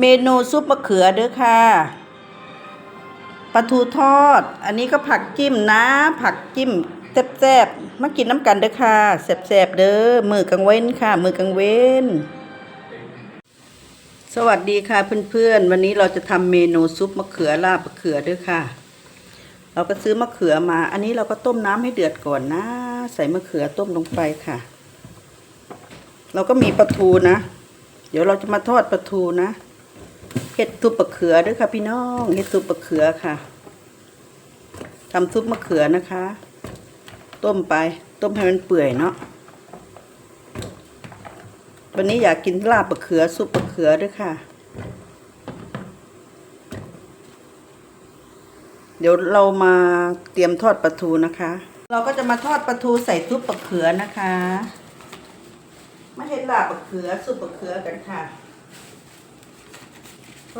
เมนูซุปมะเขือเด้อค่ะปลาทูทอด อันนี้ก็ผักจิ้มนะ ผักจิ้มแซ่บๆมากินน้ำกันเด้อค่ะแซ่บๆเด้อมือกังเว้นค่ะ มือกังเว้น สวัสดีค่ะเพื่อนๆ วันนี้เราจะทำเมนูซุปมะเขือลาบมะเขือเด้วยค่ะ เราก็ซื้อมะเขือมา อันนี้เราก็ต้มน้ำให้เดือดก่อนนะ ใส่มะเขือต้มลงไปค่ะ เราก็มีปลาทูนะ เดี๋ยวเราจะมาทอดปลาทูนะ เห็ดซุปมะเขือด้วยค่ะพี่น้องเห็ดซุปมะเขือค่ะทำซุปมะเขือนะคะ ต้มไป ต้มให้มันเปื่อยเนาะวันนี้อยากกินลาบมะเขือซุปมะเขือด้วยค่ะ เดี๋ยวเรามาเตรียมทอดปลาทูนะคะ เราก็จะมาทอดปลาทูใส่ซุปมะเขือนะคะมาเห็ดลาบมะเขือซุปมะเขือกันค่ะ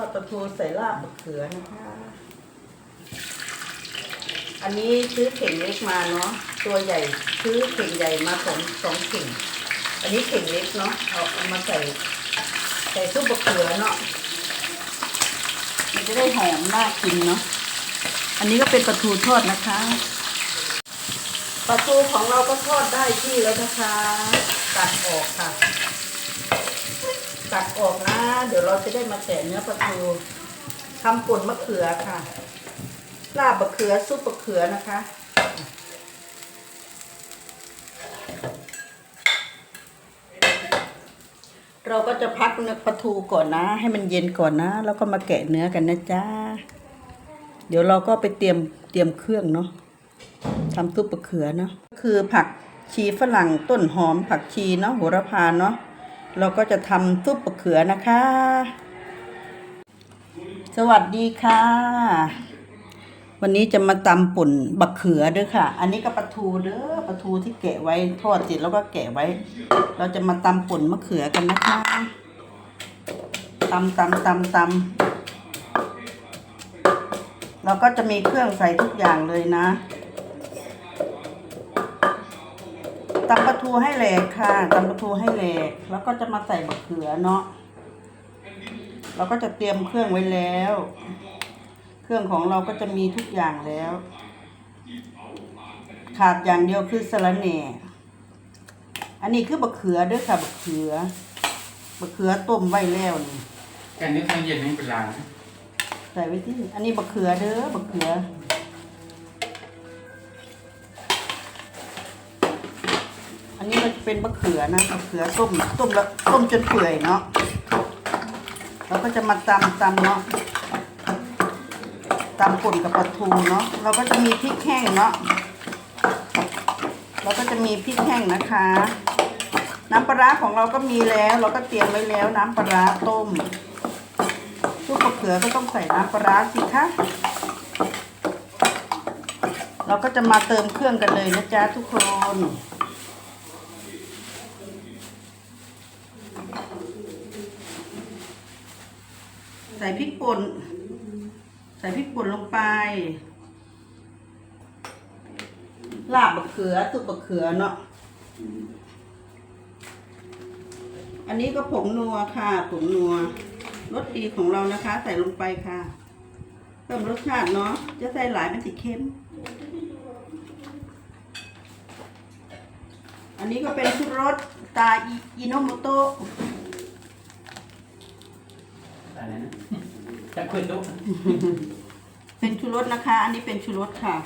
อดปลาทูใส่ลาบมะเขือนะคะ อันนี้ซื้อเข่งเล็กมาเนาะ ตัวใหญ่ซื้อเข่งใหญ่มาสองสองเข่ง อันนี้เข่งเล็กเนาะ เอาเอามาใส่ใส่ซุปมะเขือเนาะ มันจะได้หอมน่ากินเนาะ อันนี้ก็เป็นปลาทูทอดนะคะปลาทูของเราก็ทอดได้ที่แล้วนะคะ ตัดออกค่ะ ตัดออกนะ เดี๋ยวเราจะได้มาแกะเนื้อปลาทูทำป่นมะเขือค่ะลาบมะเขือซุปมะเขือนะคะ เราก็จะพักเนื้อปลาทูก่อนนะ ให้มันเย็นก่อนนะ แล้วก็มาแกะเนื้อกันนะจ๊ะเดี๋ยวเราก็ไปเตรียมเตรียมเครื่องเนาะทำซุปมะเขือเนาะคือผักชีฝรั่งต้นหอมผักชีเนาะโหระพาเนาะ เราก็จะทำซุปมะเขือนะคะ สวัสดีค่ะ วันนี้จะมาตำป่นบักเขือเด้อค่ะ อันนี้ก็ปลาทูเด้อปลาทูที่แกะไว้ทอดเสร็จแล้วก็แกะไว้ เราจะมาตำป่นมะเขือกันนะคะตำตำตำตำเราก็จะมีเครื่องใส่ทุกอย่างเลยนะ ตำปลาทูให้แหลกค่ะตำปลาทูให้แหลก แล้วก็จะมาใส่บักเขือเนาะเราก็จะเตรียมเครื่องไว้แล้ว เครื่องของเราก็จะมีทุกอย่างแล้ว ขาดอย่างเดียวคือสะระแหน่อันนี้คือบักเขือเด้วยค่ะบักเขือบักเขือต้มไว้แล้วนี่แค่นี้ทางเย็นไม่เป็นไรนะใส่ไว้ที่ อันนี้บักเขือเด้อบักเขือ เป็นบักเขือนะบักเขือต้มต้มแล้วต้มจนเปื่อยเนาะเราก็จะมาตำตำเนาะตำป่นกับปลาทูเนาะเราก็จะมีพริกแห้งเนาะเราก็จะมีพริกแห้งนะคะ น้ำปลาร้าของเราก็มีแล้ว เราก็เตรียมไว้แล้วน้ำปลาร้าต้มซุปมะเขือก็ต้องใส่น้ำปลาร้าสิคะเราก็จะมาเติมเครื่องกันเลยนะจ๊ะทุกคน ใส่พริกป่น ใส่พริกป่นลงไป ลาบมะเขือซุปมะเขือเนาะ อันนี้ก็ผงนัวค่ะผงนัวรสดีของเรานะคะ ใส่ลงไปค่ะ เพิ่มรสชาติเนาะ จะใส่หลายมันสิเค็ม อันนี้ก็เป็นชุดรสตาอิอิโนโมโตะอะไรนะจะคุยตุ๊กเป็นชูรสนะคะ อันนี้เป็นชูรสค่ะ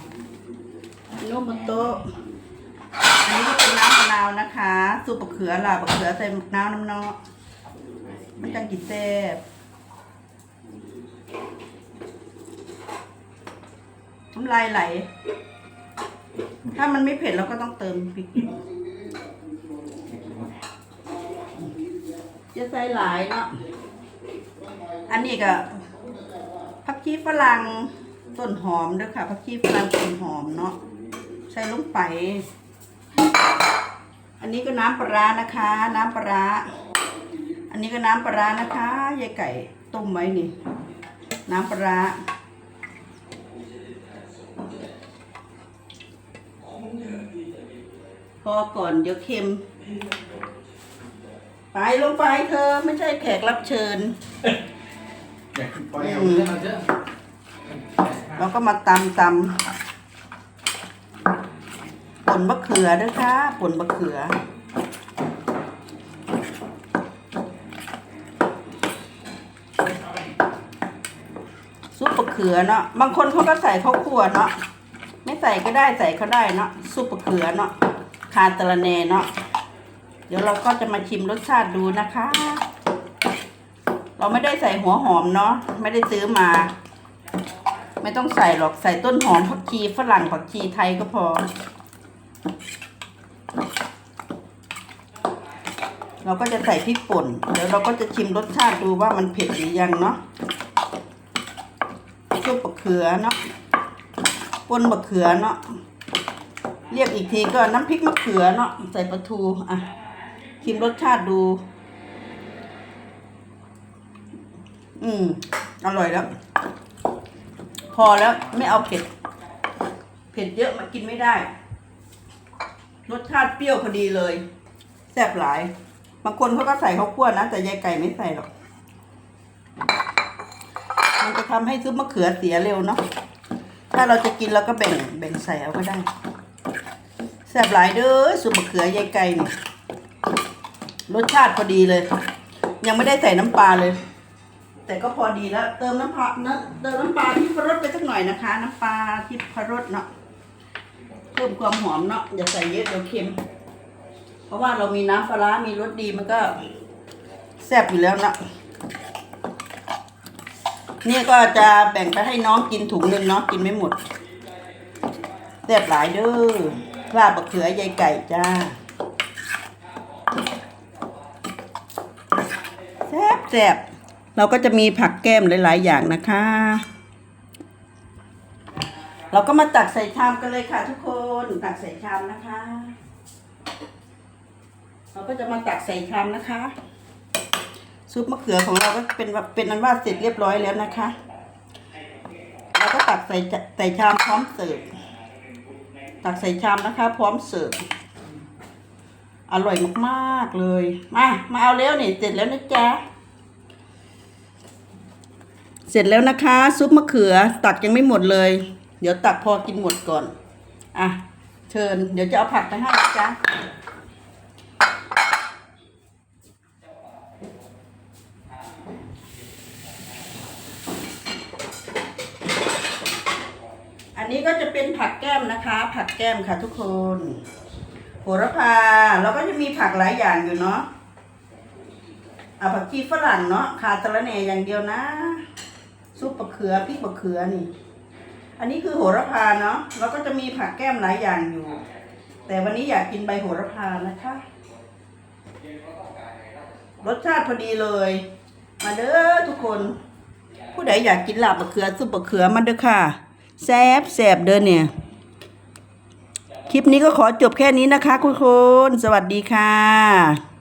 อิโนโมโตะอันนี้ก็เป็นน้ำมะนาวนะคะซุปมะเขือล่ะมะเขือใส่มะนาวน้ำเนาะมันจังกินแซ่บน้ำลายไหล ถ้ามันไม่เผ็ดเราก็ต้องเติมพริก จะใส่หลายเนาะ อันนี้ก็ผักชีฝรั่งต้นหอมด้อค่ะผักชีฝรั่งต้นหอมเนาะใส่ลงไป อันนี้ก็น้ำปลาร้านะคะ น้ำปลาอันนี้ก็น้ำปลาร้านะคะยายไก่ต้มไว้นี่ น้ำปลาพอก่อนเดี๋ยวเค็ม ไปลงไปเธอไม่ใช่แขกรับเชิญอยากปล่อยเอาเรื่องเราเถอะเราก็มาตำตำป่นมะเขือด้วยค่ะป่นมะเขือ ซุปมะเขือเนาะบางคนเขาก็ใส่ข้าวคั่วเนาะไม่ใส่ก็ได้ใส่เขาได้เนาะซุปมะเขือเนาะคาตะละเนเนาะเดี๋ยวเราก็จะมาชิมรสชาติดูนะคะ เราไม่ได้ใส่หัวหอมเนาะไม่ได้ซื้อมา ไม่ต้องใส่หรอกใส่ต้นหอมผักชีฝรั่งผักชีไทยก็พอ เราก็จะใส่พริกป่น เดี๋ยวเราก็จะชิมรสชาติดูว่ามันเผ็ดหรือยังเนาะซุปบะเขือเนาะป่นบะเขือเนาะเรียกอีกทีก็น้ำพริกมะเขือเนาะใส่ปลาทูอะ ชิมรสชาติดู อืม อร่อยแล้ว พอแล้วไม่เอาเผ็ด เผ็ดเยอะมันกินไม่ได้ รสชาติเปรี้ยวพอดีเลย แซ่บหลาย บางคนเขาก็ใส่ข้าวคั่วนะ แต่ยายไก่ไม่ใส่หรอก มันจะทำให้ซุปมะเขือเสียเร็วเนาะ ถ้าเราจะกินเราก็แบ่ง แบ่งใส่เอาก็ได้ แซ่บหลายเด้อซุปมะเขือยายไก่เนี่ย รสชาติพอดีเลย ยังไม่ได้ใส่น้ำปลาเลย แต่ก็พอดีแล้ว เติมน้ำปลาเนะเติมน้ำปลาที่พรสไปสักหน่อยนะคะ น้ำปลาที่พรสเนาะเพิ่มความหอมเนาะอย่าใส่เยอะเดี๋ยวเค็ม เพราะว่าเรามีน้ำปลามีรสดีมันก็แซ่บอยู่แล้วนะนี่ก็จะแบ่งไปให้น้องกินถุงหนึ่งเนาะกินไม่หมดแซ่บหลายเด้อลาบมะเขือยายไก่จ้า แซ่บเราก็จะมีผักแก้มหลาย ๆ อย่างนะคะ เราก็มาตักใส่ชามกันเลยค่ะทุกคนตักใส่ชามนะคะ เราก็จะมาตักใส่ชามนะคะ ซุปมะเขือของเราก็เป็นเป็นอันว่าเสร็จเรียบร้อยแล้วนะคะ เราก็ตักใส่ใส่ชามพร้อมเสิร์ฟตักใส่ชามนะคะ พร้อมเสิร์ฟอร่อยมาก ๆ เลย มา มาเอาแล้วนี่เสร็จแล้วนะจ๊ะ เสร็จแล้วนะคะ ซุปมะเขือตักยังไม่หมดเลย เดี๋ยวตักพอกินหมดก่อน อะ เชิญ เดี๋ยวจะเอาผักไปให้นะจ๊ะอันนี้ก็จะเป็นผักแก้มนะคะ ผักแก้มค่ะทุกคนโหระพาแล้วก็จะมีผักหลายอย่างอยู่เนาะเอาผักชีฝรั่งเนาะขาตะละแหน่อย่างเดียวนะ ซุปมะเขือพริกมะเขือนี่ อันนี้คือโหระพาเนาะแล้วก็จะมีผักแก้มหลายอย่างอยู่ แต่วันนี้อยากกินใบโหระพานะคะรสชาติพอดีเลย มาเด้อทุกคน ผู้ใดอยากกินลาบมะเขือซุปมะเขือมาเด้อค่ะแซบแซบเด้อเนี่ย คลิปนี้ก็ขอจบแค่นี้นะคะทุกคนสวัสดีค่ะ